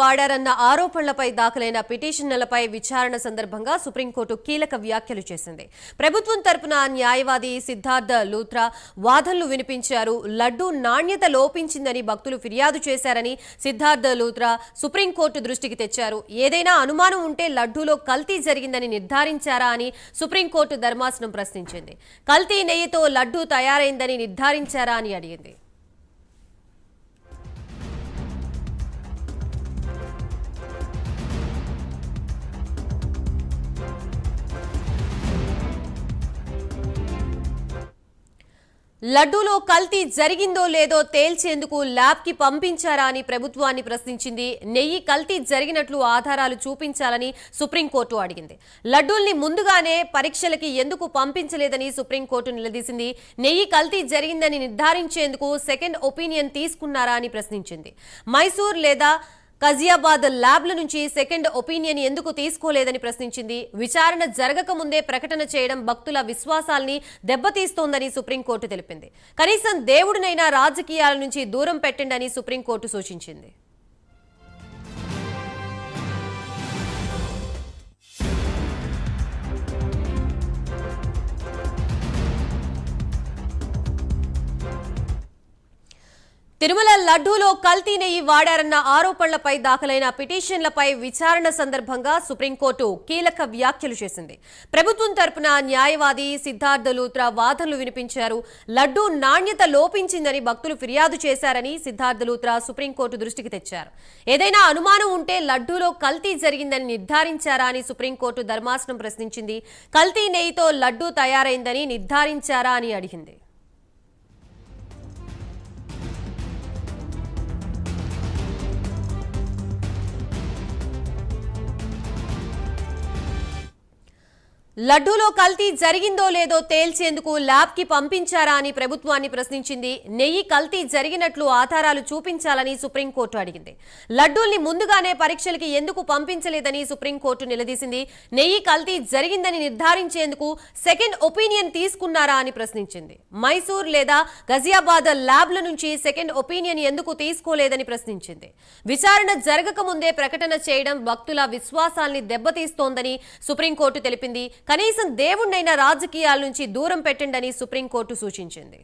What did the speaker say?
వాడారన్న ఆరోపణలపై దాఖలైన పిటిషన్లపై విచారణ సందర్భంగా సుప్రీంకోర్టు కీలక వ్యాఖ్యలు చేసింది. ప్రభుత్వం తరపున న్యాయవాది సిద్ధార్థ లూత్రా వాదనలు వినిపించారు. లడ్డూ నాణ్యత లోపించిందని భక్తులు ఫిర్యాదు చేశారని సిద్ధార్థ లూత్రా సుప్రీంకోర్టు దృష్టికి తెచ్చారు. ఏదైనా అనుమానం ఉంటే లడ్డూలో కల్తీ జరిగిందని నిర్ధారించారా అని సుప్రీంకోర్టు ధర్మాసనం ప్రశ్నించింది. కల్తీ నెయ్యితో లడ్డూ తయారైందని నిర్ధారించారా అని అడిగింది. లడ్డూలో కల్తీ జరిగిందో లేదో తేల్చేందుకు ల్యాబ్కి పంపించారా అని ప్రభుత్వాన్ని ప్రశ్నించింది. నెయ్యి కల్తీ జరిగినట్లు ఆధారాలు చూపించాలని సుప్రీంకోర్టు అడిగింది. లడ్డూల్ని ముందుగానే పరీక్షలకి ఎందుకు పంపించలేదని సుప్రీంకోర్టు నిలదీసింది. నెయ్యి కల్తీ జరిగిందని నిర్ధారించేందుకు సెకండ్ ఒపీనియన్ తీసుకున్నారా అని ప్రశ్నించింది. మైసూర్ లేదా కజియాబాద్ ల్యాబ్ల నుంచి సెకండ్ ఒపీనియన్ ఎందుకు తీసుకోలేదని ప్రశ్నించింది. విచారణ జరగక ముందే ప్రకటన చేయడం భక్తుల విశ్వాసాల్ని దెబ్బతీస్తోందని సుప్రీంకోర్టు తెలిపింది. కనీసం దేవుడినైనా రాజకీయాల నుంచి దూరం పెట్టండి సుప్రీంకోర్టు సూచించింది. తిరుమల లడ్డూలో కల్తీ నెయ్యి వాడారన్న ఆరోపణలపై దాఖలైన పిటిషన్లపై విచారణ సందర్భంగా సుప్రీంకోర్టు కీలక వ్యాఖ్యలు చేసింది. ప్రభుత్వం తరపున న్యాయవాది సిద్ధార్థ లూత్రా వాదనలు వినిపించారు. లడ్డూ నాణ్యత లోపించిందని భక్తులు ఫిర్యాదు చేశారని సిద్ధార్థ లూత్రా సుప్రీంకోర్టు దృష్టికి తెచ్చారు. ఏదైనా అనుమానం ఉంటే లడ్డూలో కల్తీ జరిగిందని నిర్ధారించారా అని సుప్రీంకోర్టు ధర్మాసనం ప్రశ్నించింది. కల్తీ నెయ్యితో లడ్డూ తయారైందని నిర్ధారించారా అని అడిగింది. లడ్డూలో కల్తీ జరిగిందో లేదో తేల్చేందుకు ల్యాబ్కి పంపించారా అని ప్రభుత్వాన్ని ప్రశ్నించింది. నెయ్యి కల్తీ జరిగినట్లు ఆధారాలు చూపించాలని సుప్రీంకోర్టు అడిగింది. లడ్డూల్ని ముందుగానే పరీక్షలకి ఎందుకు పంపించలేదని సుప్రీంకోర్టు నిలదీసింది. నెయ్యి కల్తీ జరిగిందని నిర్ధారించేందుకు సెకండ్ ఒపీనియన్ తీసుకున్నారా అని ప్రశ్నించింది. మైసూర్ లేదా గజియాబాద్ ల్యాబ్ల నుంచి సెకండ్ ఒపీనియన్ ఎందుకు తీసుకోలేదని ప్రశ్నించింది. విచారణ జరగక ముందే ప్రకటన చేయడం భక్తుల విశ్వాసాల్ని దెబ్బతీస్తోందని సుప్రీంకోర్టు తెలిపింది. కనీసం దేవుణ్ణైనా రాజకీయాల నుంచి దూరం పెట్టండి సుప్రీంకోర్టు సూచించింది.